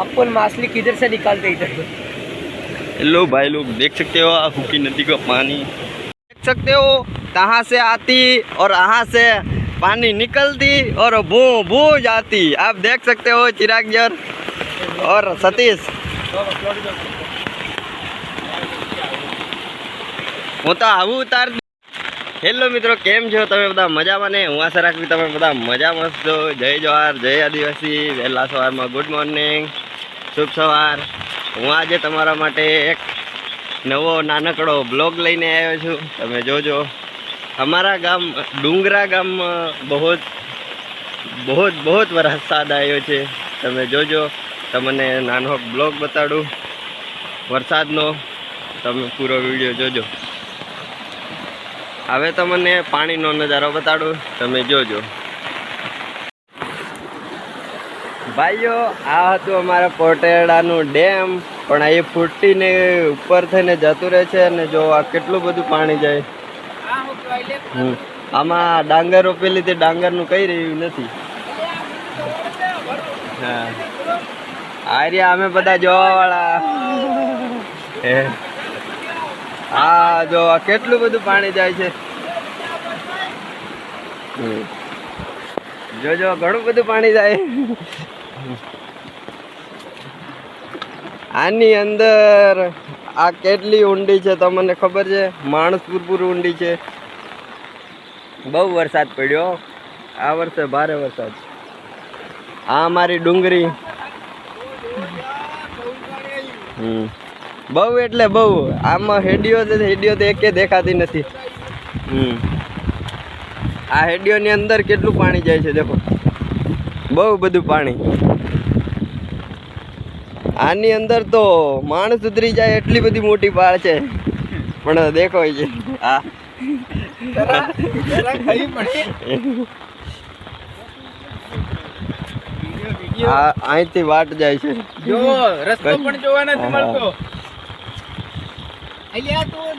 अपन मछली किधर से निकालते इधर हेलो भाई लोग देख सकते हो हुकी नदी का पानी देख सकते हो कहाँ से आती और यहाँ से पानी निकलती और बू बू जाती आप देख सकते हो चिराग जर और सतीश હું તો આવું ઉતાર હેલો મિત્રો કેમ છો તમે બધા મજામાં ને હું આશા રાખવી તમે બધા મજામાં છો જય જવાહર જય આદિવાસી વહેલા સવારમાં ગુડ મોર્નિંગ શુભ સવાર. હું આજે તમારા માટે એક નવો નાનકડો બ્લોગ લઈને આવ્યો છું. તમે જોજો. અમારા ગામ, ડુંગરા ગામમાં બહુ બહુ બહુ વરસાદ આવ્યો છે. તમે જોજો. તમને નાનો બ્લોગ બતાડું. વરસાદનો તમે પૂરો વીડિયો જોજો. હવે તમને પાણીનો નજારો બતાડું. તમે જોજો. ભાઈઓ, આ હતું અમારા પોટેડાનું ડેમ, પણ એ ફૂટીને ઉપર થઈને જતું રહે છે અને જો આ કેટલું બધું પાણી જાય. આમાં ડાંગર રોપેલી તે ડાંગરનું કઈ રહ્યું નથી. હા. આ અમે બધા જોવાવાળા. હા. જો કેટલું બધું પાણી જાય છે. જોજો, ઘણું બધું પાણી જાય. આની અંદર આ કેટલી ઊંડી છે તમને ખબર છે? માણસ પૂરપૂર ઊંડી છે. બહુ વરસાદ પડ્યો. આ વર્ષે ભારે વરસાદ. આ અમારી હમ. બહુ એટલે બહુ. આમાં હેડીઓ છે હેડીઓ તો એકે દેખાતી નથી. આ હેડીઓની અંદર કેટલું પાણી જાય છે, દેખો. બહુ બધું પાણી. આની અંદર તો માણસ ઉતરી જાય એટલી બધી મોટી પાળ છે. પણ દેખો છે આ આ અહીંથી વાટ જાય છે. જો રસ્તો પણ જોવા નથી. મળતો. અલ્યા તું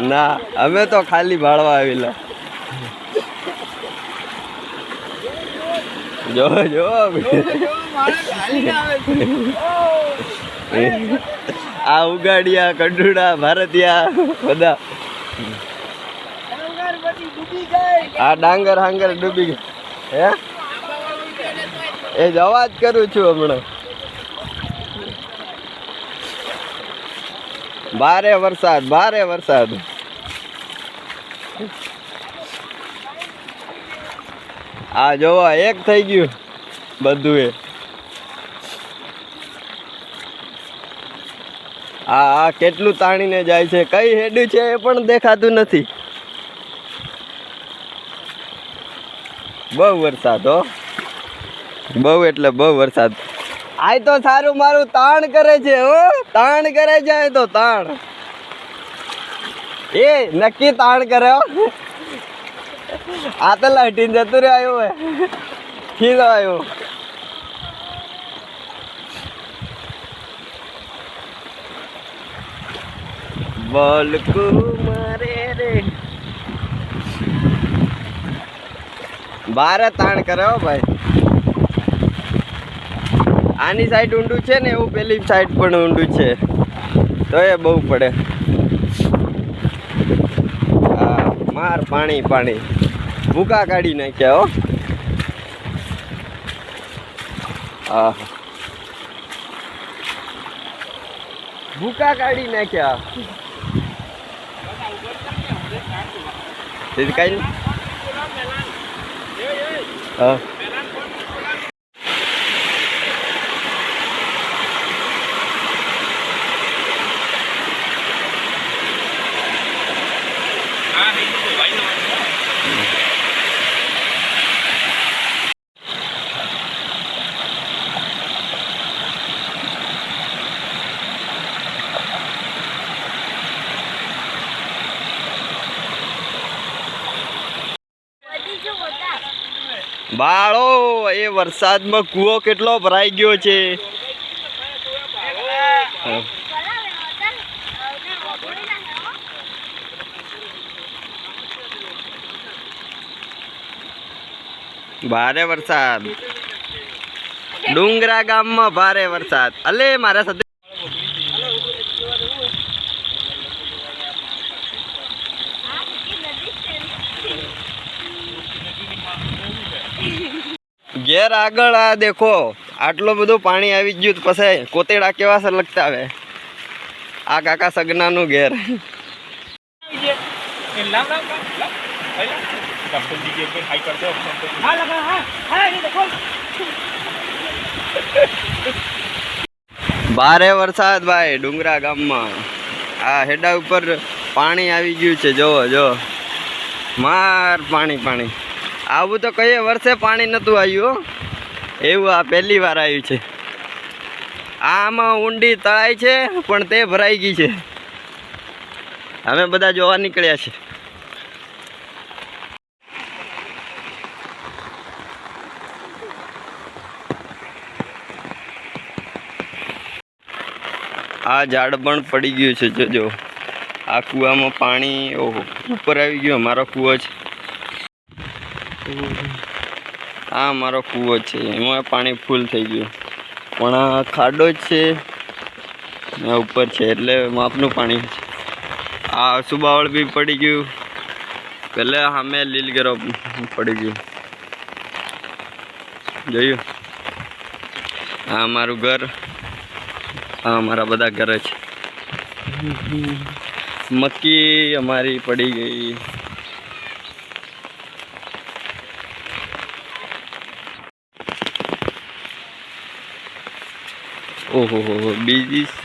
ના, અમે તો ખાલી ભાળવા આવેલા. જો જો. આ ઉગાડિયા, કંડુડા, ભારતીયા, બધા. આ ડાંગર હાંગર ડૂબી ગયા. હે? એ જ કરું છું હમણાં. ભારે વરસાદ ભારે વરસાદ. આ જોવા, એક થઈ ગયું બધું એ આ આ કેટલું તાણીને જાય છે, કઈ હેડું છે એ પણ દેખાતું નથી. બહુ વરસાદ, હો. બહુ એટલે બહુ વરસાદ. આય તો સારું મારું તાણ કરે છે, હો. તાણ કરે છે આય તો તાણ. એ, નક્કી તાણ કરે, હો. આ તો લટીને જતું રહ્યો આવ્યો હે ખીલો આવ્યો બોલકુ મારે રે. બારે તાણ કરે, હો ભાઈ. આની સાઈડ ઊંડું છે ને એવું પેલી સાઈડ પણ ઊંડું છે. તો એ બહુ પડે. હા માર પાણી પાણી. ભૂકા કાઢી નાખ્યા હો. હા. ભૂકા કાઢી નાખ્યા. કઈ હા. બાળો, એ વરસાદમાં કુવો કેટલો ભરાઈ ગયો છે. ભારે વરસાદ. ડુંગરા ગામમાં ભારે વરસાદ. અલે, મારા સાથે ઘેર આગળ આ દેખો, આટલું બધું પાણી આવી ગયું પછી કોતેડા કેવા સર લગતા આવે આ કાકા સગનાનું ઘેર. ભારે વરસાદ ભાઈ ડુંગરા ગામમાં. આ હેડા ઉપર પાણી આવી ગયું છે જોવો જો માર પાણી પાણી. આવું તો કઈ વર્ષે પાણી નહોતું આવ્યું એવું આ પહેલી વાર આવ્યું છે. આમાં ઊંડી તળાઈ છે, પણ તે ભરાઈ ગઈ છે. અમે બધા જોવા નીકળ્યા છે. આ ઝાડ પણ પડી ગયું છે, જોજો. આ કૂવામાં પાણી, ઓહો, ઉપર આવી ગયું, અમારો કૂવો છે. આ મારો કૂવો છે. એમાં પાણી ફૂલ થઈ ગયું. પણ આ ખાડો છે. આ ઉપર છે, એટલે માપનું પાણી આ સુબાવળ બી પડી ગયું. પહેલાં સામે લીલગરો પડી ગયું. જોયું? આ મારું ઘર. આ અમારા બધા ઘર છે મક્કી અમારી પડી ગઈ. ઓહો હો હો બીજી સ-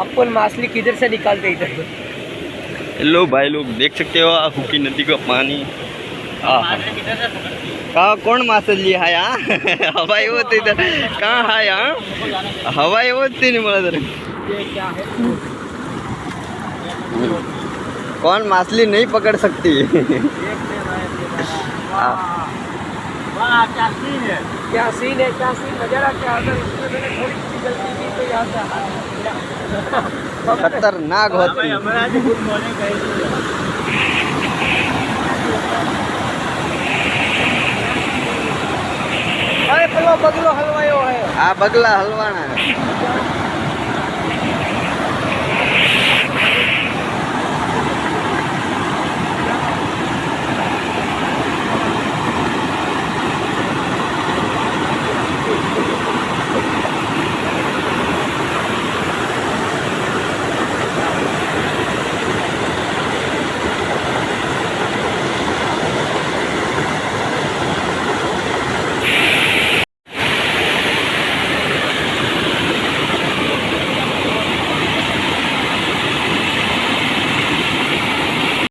अपन मछली किधर से निकालते इधर? हेलो भाई लोग देख सकते हो आ हुकी नदी का पानी। कहाँ कौन मासली है यहाँ हवा ही होती इधर। कहाँ है यहाँ हवा ही होती नहीं बोला इधर। कौन मछली नहीं पकड़ सकती? वाह क्या सीन है क्या सीन है क्या सीन नज़ारा क्या अगर इसमें मैंने थोड़ी सी गलती की तो यहाँ से खतरनाक होती अरे पलो बगलो हलवायो है हाँ बगला हलवाना है